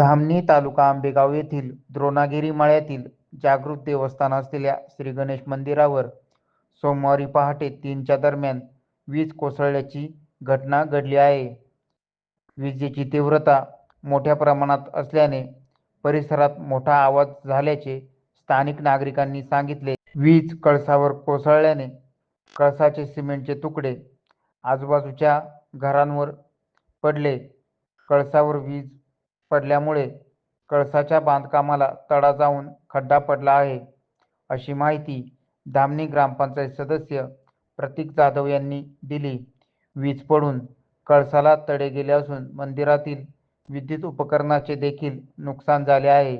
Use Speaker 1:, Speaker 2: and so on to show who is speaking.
Speaker 1: धामणी तालुका आंबेगाव येथील द्रोणागिरी मळ्यातील जागृत देवस्थान असलेल्या श्री गणेश मंदिरावर सोमवारी पहाटे तीनच्या दरम्यान वीज कोसळल्याची घटना घडली आहे. विजेची तीव्रता मोठ्या प्रमाणात असल्याने परिसरात मोठा आवाज झाल्याचे स्थानिक नागरिकांनी सांगितले. वीज कळसावर कोसळल्याने कळसाचे सिमेंटचे तुकडे आजूबाजूच्या घरांवर पडले. कळसावर वीज पडल्यामुळे कळसाच्या बांधकामाला तडा जाऊन खड्डा पडला आहे, अशी माहिती धामणी ग्रामपंचायत सदस्य प्रतीक जाधव यांनी दिली. वीज पडून कळसाला तडे गेले असून मंदिरातील विद्युत उपकरणाचे देखील नुकसान झाले आहे.